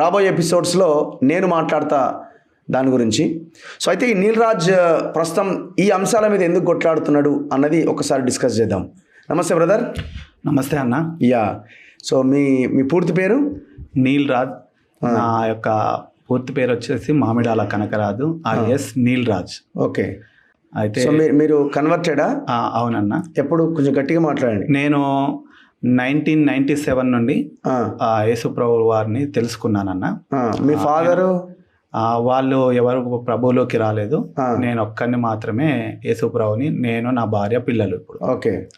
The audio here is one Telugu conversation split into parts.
రాబోయే ఎపిసోడ్స్లో నేను మాట్లాడతా దాని గురించి. సో అయితే ఈ నీల్ రాజ్ ఆ, ప్రస్తుతం ఈ అంశాల మీద ఎందుకు కొట్లాడుతున్నాడు అన్నది ఒకసారి డిస్కస్ చేద్దాం. నమస్తే బ్రదర్. నమస్తే అన్న. యా. సో మీ మీ పూర్తి పేరు? నీల్ రాజ్ నా యొక్క పూర్తి పేరు వచ్చేసి మామిడాల కనకరాజు ఆర్ఎస్ నీల్ రాజ్ ఓకే. అయితే సో మీరు మీరు కన్వర్టెడా ఆ, అవునన్న. ఎప్పుడు? కొంచెం గట్టిగా మాట్లాడండి. నేను నైన్టీన్ నైన్టీ సెవెన్ నుండి యేసుప్రభు వారిని తెలుసుకున్నానన్న. మీ ఫాదరు? వాళ్ళు ఎవరు ప్రభువులోకి రాలేదు. నేను ఒక్కరిని మాత్రమే యేసుప్రభుని నేను నా భార్య పిల్లలు ఇప్పుడు. ఓకే.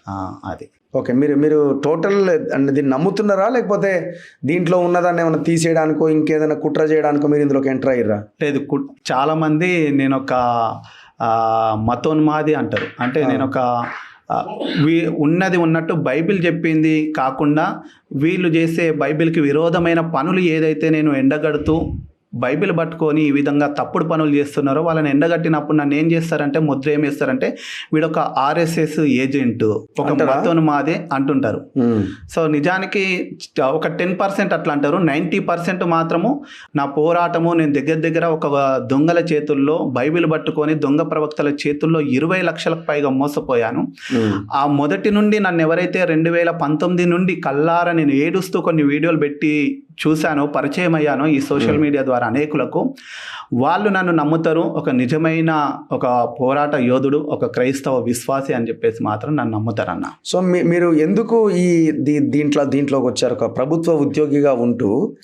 అది. ఓకే మీరు మీరు టోటల్ అంటే దీన్ని నమ్ముతున్నారా? లేకపోతే దీంట్లో ఉన్నదాన్ని ఏమైనా తీసేయడానికో ఇంకేదైనా కుట్ర చేయడానికో మీరు ఇందులోకి ఎంటర్ అయ్యారా లేదు చాలా మంది నేను ఒక మతోన్మాది అంటారు. అంటే నేను ఒక ఉన్నది ఉన్నట్టు బైబిల్ చెప్పింది కాకుండా వీళ్ళు చేసే బైబిల్కి విరోధమైన పనులు ఏదైతే నేను ఎండగడుతూ బైబిల్ పట్టుకొని ఈ విధంగా తప్పుడు పనులు చేస్తున్నారో వాళ్ళని ఎండగట్టినప్పుడు నన్ను ఏం చేస్తారంటే ముద్ర ఏం వేస్తారంటే వీడొక ఆర్ఎస్ఎస్ ఏజెంట్ ఒక అంటారా? మతోన్మాది అంటుంటారు. సో నిజానికి ఒక టెన్ పర్సెంట్ అట్లా అంటారు నైంటీ పర్సెంట్ మాత్రము నా పోరాటము నేను దగ్గర దగ్గర ఒక దొంగల చేతుల్లో బైబిల్ పట్టుకొని దొంగ ప్రవక్తల చేతుల్లో ఇరవై లక్షలకు పైగా మోసపోయాను. ఆ మొదటి నుండి నన్ను ఎవరైతే రెండు వేల పంతొమ్మిది నుండి కల్లార నేను ఏడుస్తూ కొన్ని వీడియోలు పెట్టి చూశానో పరిచయం అయ్యానో ఈ సోషల్ మీడియా ద్వారా అనేకులకు వాళ్ళు నన్ను నమ్ముతారు. ఒక నిజమైన ఒక పోరాట యోధుడు ఒక క్రైస్తవ విశ్వాసి అని చెప్పేసి మాత్రం నన్ను నమ్ముతారన్న. సో మీ- మీరు ఎందుకు ఈ దీ- దీంట్లో దీంట్లోకి వచ్చారు? ఒక ప్రభుత్వ ఉద్యోగిగా ఉంటూ.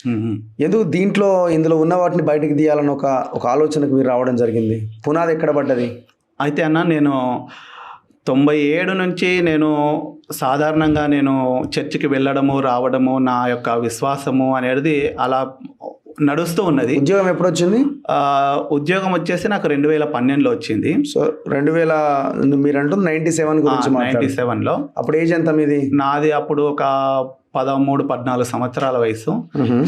ఎందుకు దీంట్లో ఇందులో ఉన్న వాటిని బయటకు తీయాలని ఒక ఒక ఆలోచనకు మీరు రావడం జరిగింది? పునాది ఎక్కడ పడ్డది? అయితే అన్న నేను తొంభై ఏడు నుంచి నేను సాధారణంగా నేను చర్చికి వెళ్ళడము రావడము నా యొక్క విశ్వాసము అనేది అలా నడుస్తూ ఉన్నది. ఉద్యోగం ఎప్పుడు వచ్చింది ఆ, ఉద్యోగం వచ్చేసి నాకు రెండు వేల పన్నెండులో వచ్చింది. సో రెండు వేల మీరు అంటుంది నైన్టీ సెవెన్ గురించి నైన్టీ సెవెన్లో. అప్పుడు ఏజ్ ఎంత మీది? నాది అప్పుడు ఒక పదమూడు పద్నాలుగు సంవత్సరాల వయసు.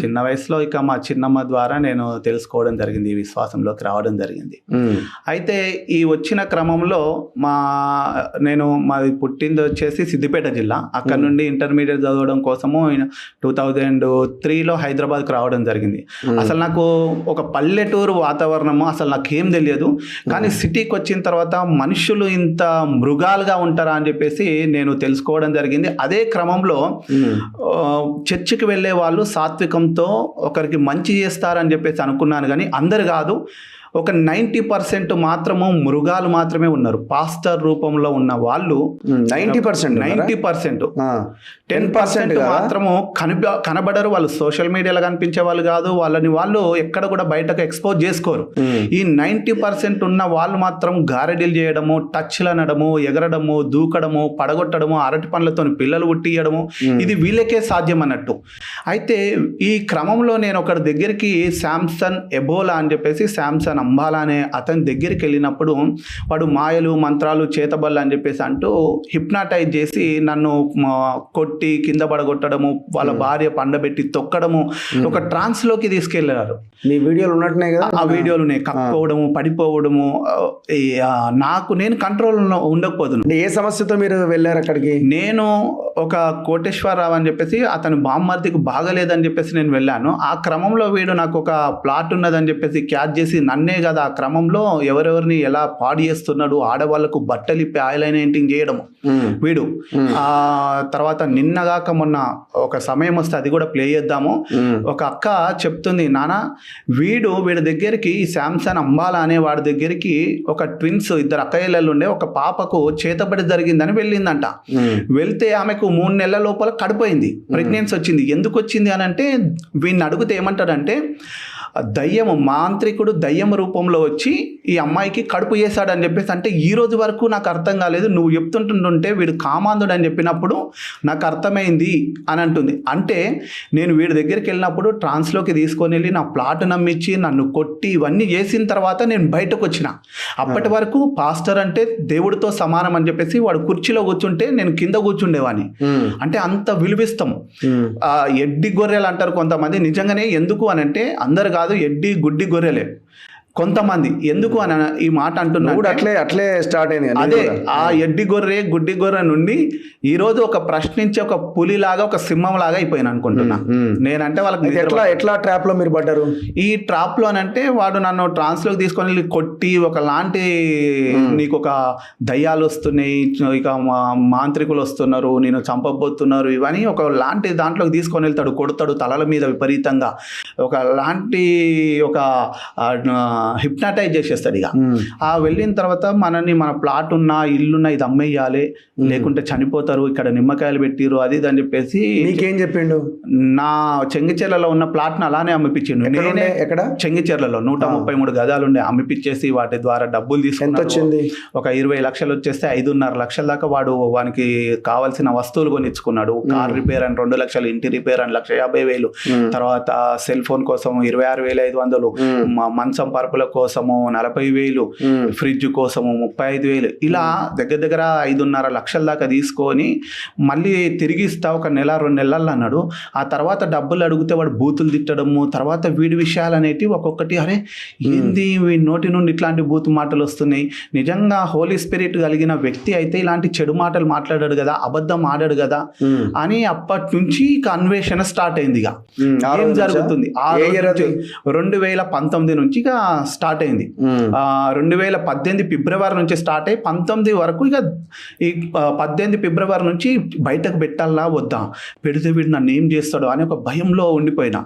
చిన్న వయసులో ఇక మా చిన్నమ్మ ద్వారా నేను తెలుసుకోవడం జరిగింది ఈ విశ్వాసంలోకి రావడం జరిగింది. అయితే ఈ వచ్చిన క్రమంలో మా నేను మాది పుట్టింది వచ్చేసి సిద్దిపేట జిల్లా. అక్కడ నుండి ఇంటర్మీడియట్ చదవడం కోసము టూ థౌజండ్ త్రీలో హైదరాబాద్కి రావడం జరిగింది. అసలు నాకు ఒక పల్లెటూరు వాతావరణము అసలు నాకేం తెలియదు. కానీ సిటీకి వచ్చిన తర్వాత మనుషులు ఇంత మృగాలుగా ఉంటారా అని చెప్పేసి నేను తెలుసుకోవడం జరిగింది. అదే క్రమంలో చర్చికి వెళ్ళే వాళ్ళు సాత్వికంతో ఒకరికి మంచి చేస్తారని చెప్పేసి అనుకున్నాను కానీ అందరు కాదు. ఒక నైంటీ పర్సెంట్ మాత్రము మృగాలు మాత్రమే ఉన్నారు పాస్టర్ రూపంలో ఉన్న వాళ్ళు. Ninety percent ninety percent. Ten percent? మాత్రము కనిప కనబడరు వాళ్ళు సోషల్ మీడియాలో కనిపించే వాళ్ళు కాదు వాళ్ళని వాళ్ళు ఎక్కడ కూడా బయటకు ఎక్స్పోజ్ చేసుకోరు. ఈ నైంటీ పర్సెంట్ ఉన్న వాళ్ళు మాత్రం గారెడీలు చేయడము టచ్లు అనడము ఎగరడము దూకడము పడగొట్టడము అరటి పండ్లతో పిల్లలు పుట్టియడము ఇది వీళ్ళకే సాధ్యం అన్నట్టు అయితే ఈ క్రమంలో నేను ఒకరి దగ్గరికి శాంసన్ ఎబోలా అని చెప్పేసి శాంసన్ అనే అతని దగ్గరికి వెళ్ళినప్పుడు వాడు మాయలు మంత్రాలు చేతబళ్ళు అని చెప్పేసి అంటూ హిప్నాటైజ్ చేసి నన్ను కొట్టి కింద పడగొట్టడము వాళ్ళ భార్య పండబెట్టి తొక్కడము ఒక ట్రాన్స్లోకి తీసుకెళ్ళారు. మీ వీడియోలు ఉన్నట్టున్నాయి కదా? ఆ వీడియోలు నేను కప్పుకోవడము పడిపోవడము నాకు నేను కంట్రోల్ ఉండకపోదును. అంటే ఏ సమస్యతో మీరు వెళ్ళారు అక్కడికి? నేను ఒక కోటేశ్వరరావు అని చెప్పేసి అతని బామ్మర్దికి బాగలేదని చెప్పేసి నేను వెళ్ళాను. ఆ క్రమంలో వీడు నాకు ఒక ప్లాట్ ఉన్నదని చెప్పేసి క్యాచ్ చేసి నన్నే కదా ఆ క్రమంలో ఎవరెవరిని ఎలా పాడు చేస్తున్నాడు ఆడవాళ్ళకు బట్టలు ఇప్పి ఆయిల్ అయినటింగ్ చేయడము. మ్మ్. వీడు. ఆ తర్వాత నిన్నగాక మొన్న ఒక సమయం వస్తే అది కూడా ప్లే చేద్దాము. ఒక అక్క చెప్తుంది నాన్న వీడు వీడి దగ్గరికి శాంసన్ అంబాలా అనే వాడి దగ్గరికి ఒక ట్విన్స్ ఇద్దరు అక్కయ్యలు ఉండే ఒక పాపకు చేతబడి జరిగిందని వెళ్ళిందంట. వెళ్తే ఆమెకు మూడు నెలల లోపల కడిపోయింది ప్రెగ్నెన్సీ వచ్చింది. ఎందుకు వచ్చింది అని అంటే వీడిని అడిగితే ఏమంటాడంటే దయ్యము మాంత్రికుడు దయ్యం రూపంలో వచ్చి ఈ అమ్మాయికి కడుపు చేశాడని చెప్పేసి అంటే ఈ రోజు వరకు నాకు అర్థం కాలేదు. నువ్వు చెప్తుంటుంటే వీడు కామాంధుడు అని చెప్పినప్పుడు నాకు అర్థమైంది అని అంటుంది. అంటే నేను వీడి దగ్గరికి వెళ్ళినప్పుడు ట్రాన్స్లోకి తీసుకొని వెళ్ళి నా ప్లాట్ నమ్మించి నన్ను కొట్టి ఇవన్నీ చేసిన తర్వాత నేను బయటకు వచ్చిన. అప్పటి వరకు పాస్టర్ అంటే దేవుడితో సమానం అని చెప్పేసి వాడు కుర్చీలో కూర్చుంటే నేను కింద కూర్చుండేవాడిని మ్మ్. అంటే అంత విలువిస్తాం. మ్మ్. ఆ ఎడ్డి గొర్రెలు అంటారు కొంతమంది. నిజంగానే ఎందుకు అని అంటే అందరు కాదు ఎడ్డి గుడ్డి గొర్రెలే. కొంతమంది. ఎందుకు అని ఈ మాట అంటున్నా కూడా అట్లే అట్లే స్టార్ట్ అయింది అదే. ఆ ఎడ్డి గొర్రె గుడ్డి గొర్రె నుండి ఈ రోజు ఒక ప్రశ్నించే ఒక పులిలాగా ఒక సింహం లాగా అయిపోయాను అనుకుంటున్నా. నేనంటే వాళ్ళకి ఎట్లా ఎట్లా ట్రాప్లో మీరు పడ్డారు? ఈ ట్రాప్ లోనంటే వాడు నన్ను ట్రాన్స్లోకి తీసుకొని వెళ్ళి కొట్టి ఒకలాంటి నీకు ఒక దయ్యాలు వస్తున్నాయి ఇక మా- మాంత్రికులు వస్తున్నారు నేను చంపబోతున్నారు ఇవన్నీ ఒక లాంటి దాంట్లోకి తీసుకొని వెళ్తాడు కొడతాడు తలల మీద విపరీతంగా. ఒక లాంటి ఒక హిప్నాటైజ్ చేసేస్తాడు ఇక. మ్మ్. ఆ వెళ్ళిన తర్వాత మనని మన ప్లాట్ ఉన్న ఇల్లున్న ఇది అమ్మేయాలి. లేకుంటే చనిపోతారు ఇక్కడ నిమ్మకాయలు పెట్టిరు అది ఇది అని చెప్పేసి మీకేం చెప్పిండు? నా చెంగిచెర్లలో ఉన్న ప్లాట్ను అలానే అమ్మిపించిండు. నేనే? ఎక్కడ? చెంగిచెర్లలో నూట ముప్పై మూడు గదాలు ఉండే. అమ్మిపించేసి వాటి ద్వారా డబ్బులు వచ్చింది ఒక ఇరవై లక్షలు వచ్చేస్తే ఐదున్నర లక్షల దాకా వాడు వానికి కావాల్సిన వస్తువులు కొనిచ్చుకున్నాడు. కార్ రిపేర్ అని రెండు లక్షలు ఇంటి రిపేర్ అని లక్ష యాభై వేలు. తర్వాత సెల్ ఫోన్ కోసం ఇరవై ఆరు వేల ఐదు వందలు. మంచం పరుపుల కోసము నలభై వేలు. ఫ్రిడ్జ్ కోసము ముప్పై ఐదు వేలు. ఇలా దగ్గర దగ్గర ఐదున్నర లక్షల దాకా తీసుకొని మళ్ళీ తిరిగి ఇస్తా ఒక నెల రెండు నెలలు అన్నాడు. ఆ తర్వాత డబ్బులు అడిగితే వాడు బూతులు తిట్టడము తర్వాత వీడి విషయాలు అనేటివి ఒక్కొక్కటి అరే ఏంది వీడి నోటి నుండి ఇట్లాంటి బూతు మాటలు వస్తున్నాయి? నిజంగా హోలీ స్పిరిట్ కలిగిన వ్యక్తి అయితే ఇలాంటి చెడు మాటలు మాట్లాడాడు కదా అబద్ధం ఆడాడు కదా. అని అప్పటి నుంచి ఇక అన్వేషణ స్టార్ట్ అయింది ఇక. ఏం? జరుగుతుంది? రెండు వేల పంతొమ్మిది నుంచి ఇక స్టార్ట్ అయింది. రెండు వేల పద్దెనిమిది ఫిబ్రవరి నుంచి స్టార్ట్ అయ్యి పంతొమ్మిది వరకు ఇక ఈ పద్దెనిమిది ఫిబ్రవరి నుంచి బయటకు పెట్టాలా వద్దా? పెడితే వీడు నన్ను ఏం చేస్తాడు అని ఒక భయంలో ఉండిపోయినా.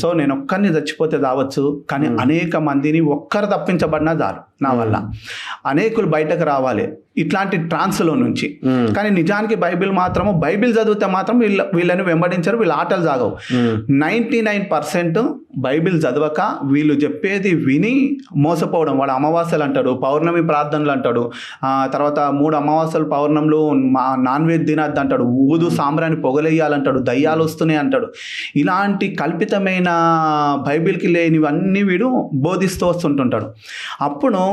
సో నేను ఒక్కరిని చచ్చిపోతే రావచ్చు కానీ అనేక మందిని ఒక్కరు తప్పించబడినా చాలు నా వల్ల. అనేకులు బయటకు రావాలి ఇట్లాంటి ట్రాన్స్లో నుంచి. కానీ నిజానికి బైబిల్ మాత్రము బైబిల్ చదివితే మాత్రం వీళ్ళ వీళ్ళని వెంబడించరు వీళ్ళ ఆటలు సాగవు. నైంటీ నైన్ పర్సెంట్ బైబిల్ చదవక వీళ్ళు చెప్పేది విని మోసపోవడం. వాడు అమావాస్యలు అంటాడు పౌర్ణమి ప్రార్థనలు అంటాడు ఆ తర్వాత మూడు అమావాస్యలు పౌర్ణములు మా నాన్ వెజ్ తినద్దు అంటాడు ఊదు సాంబ్రాన్ని పొగలేయాలంటాడు దయ్యాలు వస్తున్నాయి అంటాడు. ఇలాంటి కల్పితమైన బైబిల్కి లేనివన్నీ వీడు బోధిస్తూ వస్తుంటుంటాడు. అప్పుడు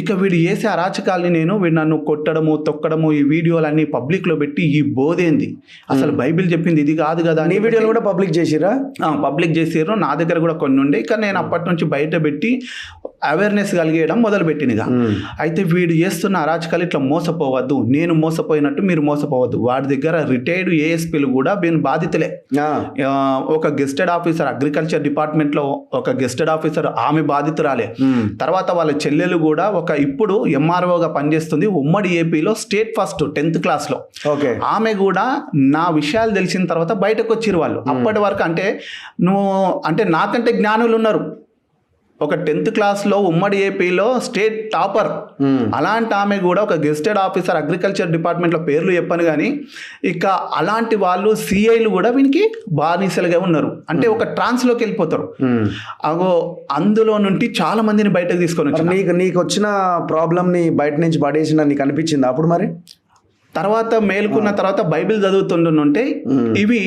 ఇక వీడు చేసే అరాచకాల్ని నేను వీడు నన్ను కొట్టడము తొక్కడము ఈ వీడియోలన్నీ పబ్లిక్లో పెట్టి ఈ బోధేంది. అసలు బైబిల్ చెప్పింది ఇది కాదు కదా నీ వీడియోలు కూడా పబ్లిక్ చేసిరా పబ్లిక్ చేసారు నా దగ్గర కూడా కొన్ని ఉండే. కానీ నేను అప్పటి నుంచి బయట పెట్టి అవేర్నెస్ కలిగేయడం మొదలు పెట్టినగా అయితే వీడు చేస్తున్న అరాచకాలు ఇట్లా మోసపోవద్దు. నేను మోసపోయినట్టు మీరు మోసపోవద్దు. వాడి దగ్గర రిటైర్డ్ ఏఎస్పీలు కూడా వీని బాధితులే. ఒక గెస్టెడ్ ఆఫీసర్ అగ్రికల్చర్ డిపార్ట్మెంట్లో ఒక గెస్టెడ్ ఆఫీసర్ ఆమె బాధితురాలే. తర్వాత వాళ్ళ చెల్లెలు కూడా ఒక ఇప్పుడు ఎంఆర్ఓగా పనిచేస్తుంది. ఉమ్మడి ఏపీలో స్టేట్ ఫస్ట్ టెన్త్ క్లాస్లో ఓకే. ఆమె కూడా నా విషయాలు తెలిసిన తర్వాత బయటకు వచ్చిరు వాళ్ళు. అప్పటి వరకు అంటే నువ్వు అంటే నాకంటే జ్ఞానులు ఉన్నారు. ఒక టెన్త్ క్లాస్లో ఉమ్మడి ఏపీలో స్టేట్ టాపర్. అలాంటి ఆమె కూడా ఒక గెస్టెడ్ ఆఫీసర్ అగ్రికల్చర్ డిపార్ట్మెంట్లో పేర్లు చెప్పను కానీ ఇక అలాంటి వాళ్ళు సిఐలు కూడా వీనికి బానిసలుగా ఉన్నారు. అంటే ఒక ట్రాన్స్లోకి వెళ్ళిపోతారు. అగో అందులో నుండి చాలా మందిని బయటకు తీసుకొని వచ్చారు నీకు నీకు వచ్చిన ప్రాబ్లమ్ని బయట నుంచి పడేసిన నీకు అనిపించింది అప్పుడు మరి? తర్వాత మేలుకున్న తర్వాత బైబిల్ చదువుతుంటుంటే ఇవి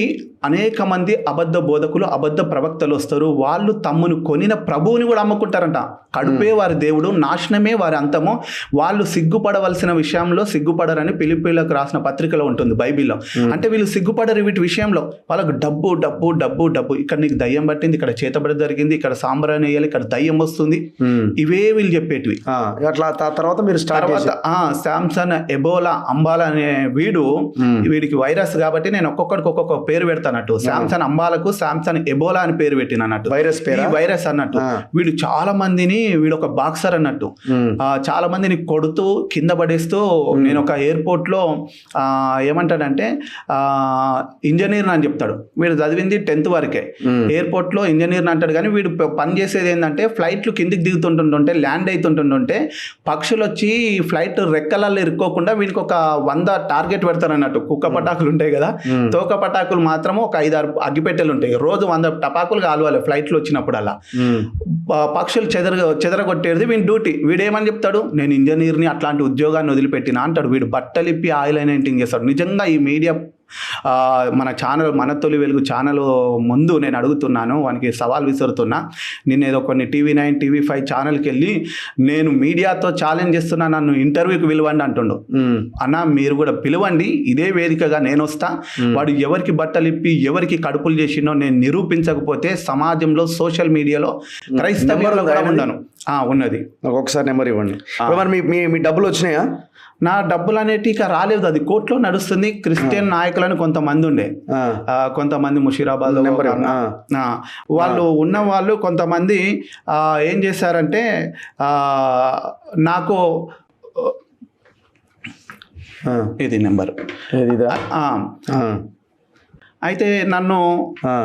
అనేక మంది అబద్ధ బోధకులు అబద్ధ ప్రవక్తలు వస్తారు. వాళ్ళు తమ్మును కొనిన ప్రభువుని కూడా అమ్ముకుంటారంట. కడుపే వారి దేవుడు నాశనమే వారి అంతము. వాళ్ళు సిగ్గుపడవలసిన విషయంలో సిగ్గుపడరని పిలిపిలకు రాసిన పత్రికలో ఉంటుంది బైబిల్లో. అంటే వీళ్ళు సిగ్గుపడరు వీటి విషయంలో. వాళ్ళకు డబ్బు డబ్బు డబ్బు డబ్బు. ఇక్కడ నీకు దయ్యం పట్టింది ఇక్కడ చేతబడి జరిగింది ఇక్కడ సాంబ్రాన్ని వేయాలి ఇక్కడ దయ్యం వస్తుంది. ఇవే వీళ్ళు చెప్పేటివి. అట్లా తర్వాత మీరు స్టార్ట్ తర్వాత శాంసన్ ఎబోలా అంబాలా అనే వీడు. వీడికి వైరస్ కాబట్టి నేను ఒక్కొక్కడికి ఒక్కొక్క పేరు పెడతానట్టు శాంసన్ అంబాలకు శాంసన్ ఎబోలా అని పేరు పెట్టిన అన్నట్టు. వైరస్ పేరా? వైరస్ అన్నట్టు. వీడు చాలా మందిని వీడు ఒక బాక్సర్ అన్నట్టు. చాలా మందిని కొడుతూ కింద పడేస్తూ నేను ఒక ఎయిర్పోర్ట్లో ఆ, ఏమంటాడంటే ఇంజనీర్ అని చెప్తాడు. వీడు చదివింది టెన్త్ వరకే. ఎయిర్పోర్ట్లో ఇంజనీర్ అంటాడు. కానీ వీడు పని చేసేది ఏంటంటే ఫ్లైట్లు కిందికి దిగుతుంటుంటుంటే ల్యాండ్ అవుతుంటుంటుంటే పక్షులు వచ్చి ఫ్లైట్ రెక్కలలో ఇరుక్కోకుండా వీడికి ఒక వంద టార్గెట్ పెడతారు అన్నట్టు కుక్క పటాకులు ఉంటాయి కదా. తోక పటాకులు మాత్రం ఒక ఐదారు అగ్గిపెట్టెలు ఉంటాయి. రోజు వంద టపాకులు కాలువాలి ఫ్లైట్లు వచ్చినప్పుడల్లా. మ్మ్. ప- పక్షులు చెదర చెదరగొట్టేది వీని డ్యూటీ. వీడేమని చెప్తాడు? నేను ఇంజనీర్ని అట్లాంటి ఉద్యోగాన్ని వదిలిపెట్టినా అంటాడు. వీడు బట్టలిప్పి ఆయిల్ అయినటింగ్ చేస్తాడు. నిజంగా ఈ మీడియా మన ఛానల్ మన తొలి వెలుగు ఛానల్ ముందు నేను అడుగుతున్నాను వానికి సవాల్ విసురుతున్నా. నేను ఏదో కొన్ని టీవీ నైన్ టీవీ ఫైవ్ ఛానల్కి వెళ్ళి నేను మీడియాతో ఛాలెంజ్ చేస్తున్నా నన్ను ఇంటర్వ్యూకి పిలవండి అంటుండు. అన్న మీరు కూడా పిలవండి ఇదే వేదికగా నేను వస్తా. వాడు ఎవరికి బట్టలు ఇప్పి ఎవరికి కడుపులు చేసిండో నేను నిరూపించకపోతే సమాజంలో సోషల్ మీడియాలో ఉందా కూడా? ఉండను. ఉన్నది. నాకు ఒకసారి నెంబర్ ఇవ్వండి. మరి మీ మీ మీ డబ్బులు వచ్చినాయా? నా డబ్బులు అనేటి ఇక రాలేదు. అది కోర్టులో నడుస్తుంది. క్రిస్టియన్ నాయకులని కొంతమంది ఉండే కొంతమంది ముషీరాబాద్ నెంబర్. వాళ్ళు ఉన్న వాళ్ళు కొంతమంది ఏం చేశారంటే నాకు ఇది నెంబర్. అయితే నన్ను.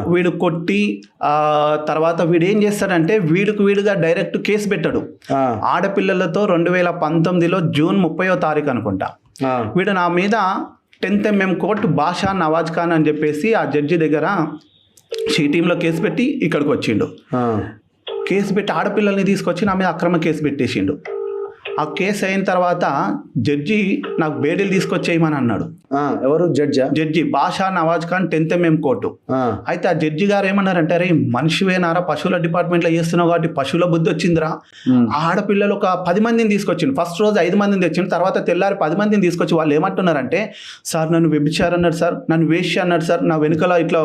వీడు కొట్టి ఆ, తర్వాత వీడు ఏం చేస్తాడంటే వీడికి వీడుగా డైరెక్ట్ కేసు పెట్టాడు. ఆడపిల్లలతో రెండు వేల పంతొమ్మిదిలో జూన్ ముప్పయో తారీఖు అనుకుంటా. వీడు నా మీద tenth MM court Basha Nawaz Khan అని చెప్పేసి ఆ జడ్జి దగ్గర టీంలో కేసు పెట్టి ఇక్కడికి వచ్చిండు. కేసు పెట్టి ఆడపిల్లల్ని తీసుకొచ్చి నా మీద అక్రమ కేసు పెట్టేసిండు. ఆ కేసు అయిన తర్వాత జడ్జి నాకు బేడీలు తీసుకొచ్చేయమని అన్నాడు. ఎవరు? జడ్జా? Judge Basha Nawaz Khan tenth MM court. అయితే ఆ జడ్జి గారు ఏమన్నారంటే అరే మనిషివేనారా? పశువుల డిపార్ట్మెంట్లో చేస్తున్నావు కాబట్టి పశువుల బుద్ధి వచ్చిందిరా. ఆడపిల్లలు ఒక పది మందిని తీసుకొచ్చిండు. ఫస్ట్ రోజు ఐదు మందిని తెచ్చిండు. తర్వాత తెల్లారి పది మందిని తీసుకొచ్చి వాళ్ళు ఏమంటున్నారంటే సార్ నన్ను వ్యభిచారు అన్నాడు సార్. నన్ను వేష్య అన్నాడు సార్. నా వెనుకల ఇట్లా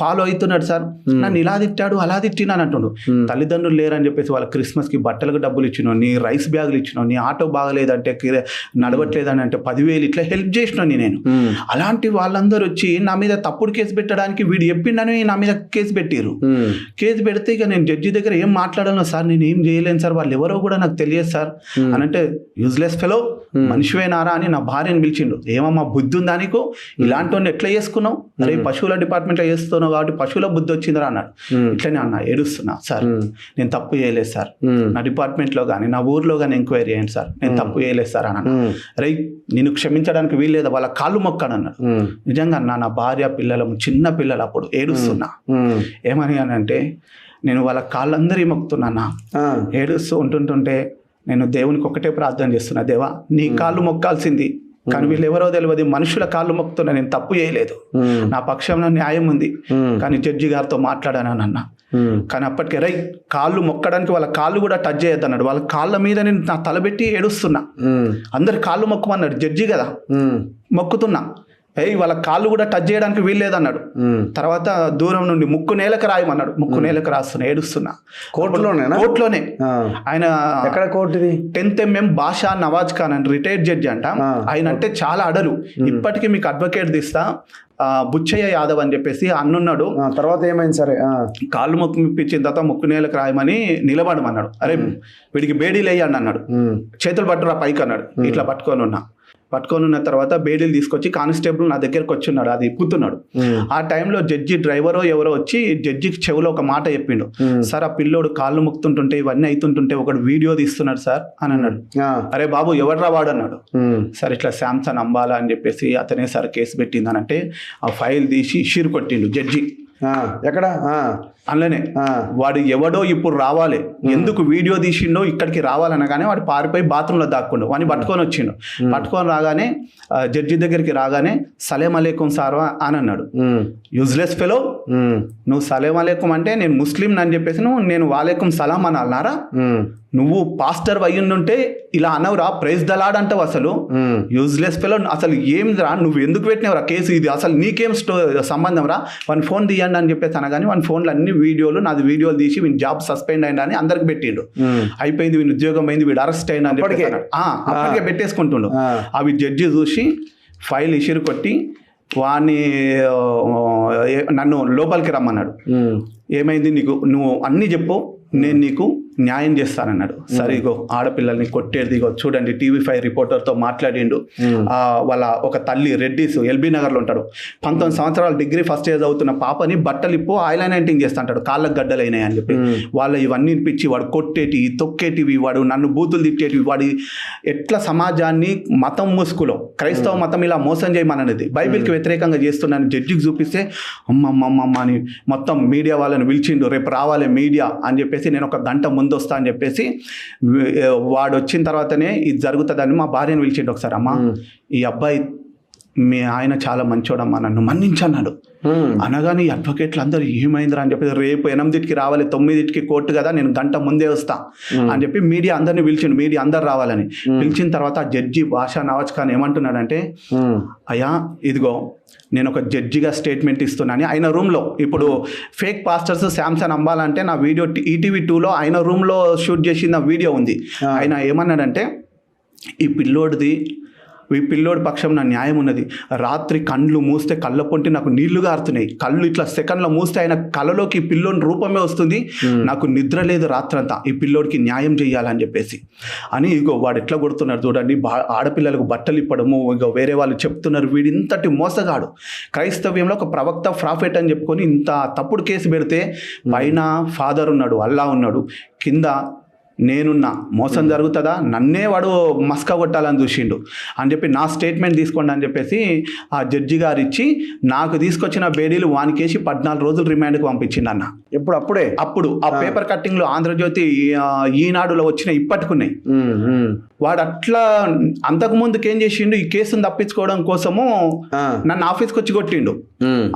ఫాలో అవుతున్నాడు సార్. నన్ను ఇలా తిట్టాడు అలా తిట్టినాను అంటుండు. తల్లిదండ్రులు లేరని చెప్పేసి వాళ్ళ క్రిస్మస్కి బట్టలకు డబ్బులు ఇచ్చినావు నీ రైస్ బ్యాగులు ఇచ్చినావు నీ ఆటో బాగలేదంటే నడవట్లేదని అంటే పదివేలు ఇట్లా హెల్ప్ చేసినావు నేను. అలాంటి వాళ్ళందరూ వచ్చి నా మీద తప్పుడు కేసు పెట్టడానికి వీడు చెప్పిండని నా మీద కేసు పెట్టారు కేసు పెడితే ఇక నేను జడ్జి దగ్గర ఏం మాట్లాడాను సార్ నేను ఏం చేయలేను సార్ వాళ్ళు ఎవరో కూడా నాకు తెలియదు సార్. అని అంటే యూజ్లెస్ ఫెలో మనిషివేనారా అని నా భార్యను పిలిచిండు. ఏమమ్మా బుద్ధి ఉందా నీకు ఇలాంటి ఎట్లా చేసుకున్నావు? అరే పశువుల డిపార్ట్మెంట్లో చేస్తున్నావు కాబట్టి పశువుల బుద్ధి వచ్చిందిరా అన్నాడు. ఇట్లనే అన్న ఏడుస్తున్నా సార్ నేను తప్పు చేయలేదు సార్. నా డిపార్ట్మెంట్లో కానీ నా ఊర్లో కానీ ఎంక్వైరీ చేయండి సార్. నేను తప్పు చేయలేదు సార్ అని అన్న ఉమ్, రే నేను క్షమించడానికి వీల్లేదు వాళ్ళ కాళ్ళు మొక్కాడు అన్నాడు. నిజంగా అన్న నా భార్య పిల్లలు చిన్న పిల్లలు అప్పుడు ఏడుస్తున్నా. ఏమని అంటే నేను వాళ్ళ కాళ్ళందరి మొక్కుతున్నానా ఏడుస్తూ ఉంటుంటుంటే నేను దేవునికి ఒకటే ప్రార్థన చేస్తున్నా దేవా నీ కాళ్ళు మొక్కాల్సింది కానీ వీళ్ళు ఎవరో తెలియదు మనుషుల కాళ్ళు మొక్కుతున్నా నేను తప్పు చేయలేదు. నా పక్షంలో న్యాయం ఉంది కానీ జడ్జి గారితో మాట్లాడాను అన్న. కానీ అప్పటికే రై కాళ్ళు మొక్కడానికి వాళ్ళ కాళ్ళు కూడా టచ్ చేయొద్దు అన్నాడు వాళ్ళ కాళ్ళ మీద నేను నా తలబెట్టి ఏడుస్తున్నా. అందరి కాళ్ళు మొక్కమన్నాడు జడ్జి కదా మొక్కుతున్నా. ఏయ్ వాళ్ళ కాళ్ళు కూడా టచ్ చేయడానికి వీల్లేదన్నాడు. తర్వాత దూరం నుండి ముక్కు నేలకు రాయమన్నాడు. ముక్కు నేలకు రాస్తున్నా ఏడుస్తున్నా. కోర్టులోనే. ఆ, ఆయన ఎక్కడ కోర్టు ఇది టెన్త్ ఎంఎం బాషా నవాజ్ ఖాన్ అని రిటైర్డ్ జడ్జి అంట. ఆయన అంటే చాలా అడలు. ఇప్పటికీ మీకు అడ్వకేట్ తీస్తా. బుచ్చయ్య యాదవ్ అని చెప్పేసి అన్నున్నాడు. తర్వాత ఏమైంది సరే? కాళ్ళు ముక్కు ఇప్పించిన తర్వాత ముక్కు నేలకు రాయమని నిలబడమన్నాడు. అరే వీడికి బేడీలు వేయండి అన్నాడు. చేతులు పట్టురా పైకి అన్నాడు. ఇట్లా పట్టుకొని ఉన్నా. పట్టుకొని ఉన్న తర్వాత బేడీలు తీసుకొచ్చి కానిస్టేబుల్ నా దగ్గరకు వచ్చి ఉన్నాడు అది ఇప్పుతున్నాడు ఆ టైంలో జడ్జి డ్రైవరో ఎవరో వచ్చి జడ్జికి చెవిలో ఒక మాట చెప్పిండు. సార్ ఆ పిల్లోడు కాళ్ళు ముక్తుంటుంటే ఇవన్నీ అవుతుంటుంటే ఒకడు వీడియో తీస్తున్నాడు సార్ అని అన్నాడు. అరే బాబు ఎవడ్రా వాడు అన్నాడు. సార్ ఇట్లా శాంసంగ్ అంబాలా అని చెప్పేసి అతనే సార్ కేసు పెట్టిందనంటే ఆ ఫైల్ తీసి షీర్ కొట్టిండు జడ్జి. ఎక్కడ? ఆ, వాడు ఎవడో ఇప్పుడు రావాలి ఎందుకు వీడియో తీసిండో ఇక్కడికి రావాలనగానే వాడు పారిపోయి బాత్రూంలో దాక్కుండు. వాడిని పట్టుకొని వచ్చిండు. పట్టుకొని రాగానే జడ్జి దగ్గరికి రాగానే సలేం అలేకుం సార్ అని అన్నాడు. యూజ్లెస్ ఫెలో నువ్వు సలేం అలేకుం అంటే నేను ముస్లిం అని చెప్పేసి నువ్వు నేను వాలేకుం సలాం అని అన్నారా? నువ్వు పాస్టర్ అయ్యుండుంటే ఇలా అనవురా ప్రైజ్ దలాడ్ అంటావు అసలు. యూజ్లెస్ ఫెలో అసలు ఏం రా నువ్వు ఎందుకు పెట్టినవరా? కేసు ఇది అసలు నీకేం సంబంధం రా? వన్ ఫోన్ తీయండి అని చెప్పేసి అనగానే వన్ ఫోన్లో అన్ని వీడియోలు నాది వీడియోలు తీసి వీని జాబ్ సస్పెండ్ అయింది అని అందరికి పెట్టిండు. అయిపోయింది వీని ఉద్యోగం అయింది వీడు అరెస్ట్ అయినా అని అప్పటికే? పెట్టేసుకుంటుండు. అవి జడ్జి చూసి ఫైల్ ఇసిరు కొట్టి ఏ- నన్ను లోపలికి రమ్మన్నాడు. ఏమైంది నీకు? నువ్వు అన్నీ చెప్పు నేను నీకు న్యాయం చేస్తానన్నాడు. సరే ఇగో ఆడపిల్లల్ని కొట్టేది ఇగో చూడండి టీవీ ఫైవ్ రిపోర్టర్తో మాట్లాడిండు. వాళ్ళ ఒక తల్లి రెడ్డిస్ ఎల్బీ నగర్లో ఉంటాడు. పంతొమ్మిది సంవత్సరాలు డిగ్రీ ఫస్ట్ ఇయర్ చదువుతున్న పాపని బట్టలు ఇప్పు ఐలైనైటింగ్ చేస్తుంటాడు. కాళ్ళకు గడ్డలైనాయి అని చెప్పి. వాళ్ళ ఇవన్నీ పిచ్చి వాడు కొట్టేటివి తొక్కేటివి వాడు నన్ను బూతులు తిట్టేటివి వాడి ఎట్లా సమాజాన్ని మతం ముసుగులో క్రైస్తవ మతం ఇలా మోసం చేయమనది బైబిల్కి వ్యతిరేకంగా చేస్తున్నాను జడ్జికి చూపిస్తే అమ్మమ్మమ్మ అని మొత్తం మీడియా వాళ్ళని పిలిచిండు రేపు రావాలి మీడియా అని చెప్పేసి నేను ఒక గంట ముందు వస్తా అని చెప్పేసి వాడు వచ్చిన తర్వాతనే ఇది జరుగుతుందని మా భార్యను పిలిచిండు ఒకసారి అమ్మ ఈ అబ్బాయి మీ ఆయన చాలా మంచోడమ్మా నన్ను మన్నించన్నాడు. అనగానే అడ్వకేట్లు అందరూ ఏమైందిరా అని చెప్పి రేపు ఎనిమిదింటికి రావాలి తొమ్మిదింటికి కోర్టు కదా నేను గంట ముందే వస్తా అని చెప్పి మీడియా అందరిని పిలిచిండు మీడియా అందరు రావాలని. పిలిచిన తర్వాత జడ్జి భాషా నవాజ్ ఖాన్ ఏమంటున్నాడంటే అయ్యా ఇదిగో నేను ఒక జడ్జిగా స్టేట్మెంట్ ఇస్తున్నాను ఆయన రూమ్లో ఇప్పుడు ఫేక్ పాస్టర్స్ శాంసంగ్ అంబాలంటే నా వీడియో ఈటీవీ టూలో ఆయన రూమ్లో షూట్ చేసిన వీడియో ఉంది. ఆయన ఏమన్నాడంటే ఈ పిల్లోడిది ఈ పిల్లోడి పక్షం నా న్యాయం ఉన్నది. రాత్రి కళ్ళు మూస్తే కళ్ళ పొంటి నాకు నీళ్ళు గారుతున్నాయి. కళ్ళు ఇట్లా సెకండ్లో మూస్తే ఆయన కళ్ళలోకి ఈ పిల్లోని రూపమే వస్తుంది. నాకు నిద్ర లేదు రాత్రంతా. ఈ పిల్లోడికి న్యాయం చేయాలని చెప్పేసి. అని ఇగో వాడు ఎట్లా కొడుతున్నాడు చూడండి. బా ఆడపిల్లలకు బట్టలు ఇప్పడము ఇగో వేరే వాళ్ళు చెప్తున్నారు. వీడు ఇంతటి మోసగాడు. క్రైస్తవ్యంలో ఒక ప్రవక్త ప్రాఫెట్ అని చెప్పుకొని ఇంత తప్పుడు కేసు పెడితే పైన ఫాదర్ ఉన్నాడు అల్లా ఉన్నాడు. కింద నేనున్నా మోసం జరుగుతుందా? నన్నే వాడు మస్క కొట్టాలని చూసిండు. అని చెప్పి నా స్టేట్మెంట్ తీసుకోండి అని చెప్పేసి ఆ జడ్జి గారు ఇచ్చి నాకు తీసుకొచ్చిన బేడీలు వానికేసి పద్నాలుగు రోజులు రిమాండ్కి పంపించిండు అన్న. ఇప్పుడు అప్పుడే? అప్పుడు ఆ పేపర్ కట్టింగ్లో ఆంధ్రజ్యోతి ఈనాడులో వచ్చిన ఇప్పటికున్నాయి. వాడు అట్లా అంతకు ముందుకు ఏం చేసిండు? ఈ కేసును తప్పించుకోవడం కోసము నన్ను ఆఫీస్కి వచ్చి కొట్టిండు.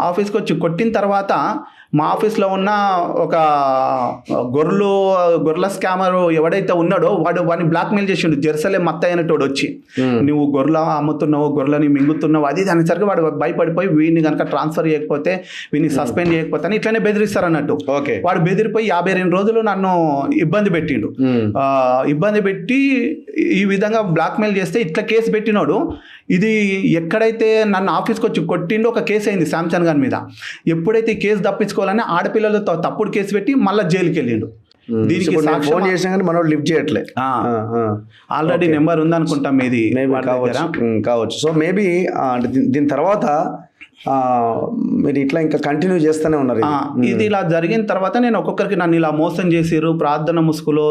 ఆఫీస్కి వచ్చి కొట్టిన తర్వాత మా ఆఫీస్లో ఉన్న ఒక గొర్రెలు గొర్రెల స్కామర్ ఎవడైతే ఉన్నాడో వాడు వాడిని బ్లాక్మెయిల్ చేసిండు. జెరసలే మత్త అయినటోడు వచ్చి. నువ్వు గొర్రెల అమ్ముతున్నావు గొర్రెలని మింగుతున్నావు అది ఇది అనేసరికి వాడు భయపడిపోయి వీడిని కనుక ట్రాన్స్ఫర్ చేయకపోతే వీడిని సస్పెండ్ చేయకపోతే అని ఇట్లనే బెదిరిస్తారు అన్నట్టు ఓకే. వాడు బెదిరిపోయి యాభై రెండు రోజులు నన్ను ఇబ్బంది పెట్టిండు. ఇబ్బంది పెట్టి ఈ విధంగా బ్లాక్మెయిల్ చేస్తే ఇట్లా కేసు పెట్టినోడు. ఇది ఎక్కడైతే నన్ను ఆఫీస్కి వచ్చి కొట్టిండో ఒక కేసు అయింది శాంసంగ్ గారి మీద. ఎప్పుడైతే ఈ కేసు తప్పించుకోవాలని ఆడపిల్లలతో తప్పుడు కేసు పెట్టి మళ్ళీ జైలుకి వెళ్ళిండు. దీనికి ఫోన్ చేసినా కానీ మనోడు లిఫ్ట్ చేయట్లే. ఆల్రెడీ నెంబర్ ఉందనుకుంటాం వాడి కావచ్చు. కావచ్చు. సో మేబీ అంటే దీని- తర్వాత మీరు ఇట్లా ఇంకా కంటిన్యూ చేస్తూనే ఉన్నారు ఇది. ఇలా జరిగిన తర్వాత నేను ఒక్కొక్కరికి నన్ను ఇలా మోసం చేసిర్రు ప్రార్థన ముసుగులో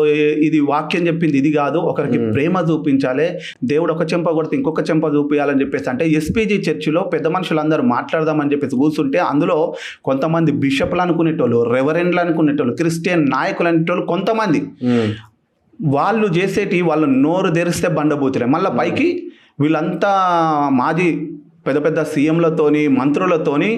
ఇది వాక్యం చెప్పింది ఇది కాదు. ఒకరికి ప్రేమ చూపించాలి దేవుడు ఒక చెంప కొడితే ఇంకొక చెంప చూపించాలని చెప్పేసి అంటే ఎస్పీజీ చర్చిలో పెద్ద మనుషులందరూ మాట్లాడదామని చెప్పేసి కూర్చుంటే అందులో కొంతమంది బిషప్లు అనుకునేటోళ్ళు రెవరెండ్లు అనుకునేటోళ్ళు క్రిస్టియన్ నాయకులు అనేటోళ్ళు కొంతమంది. వాళ్ళు చేసేటి వాళ్ళు నోరు తెరిస్తే బండబూతులే. మళ్ళీ పైకి వీళ్ళంతా మాజీ పెద్ద పెద్ద సీఎంలతోని మంత్రులతోని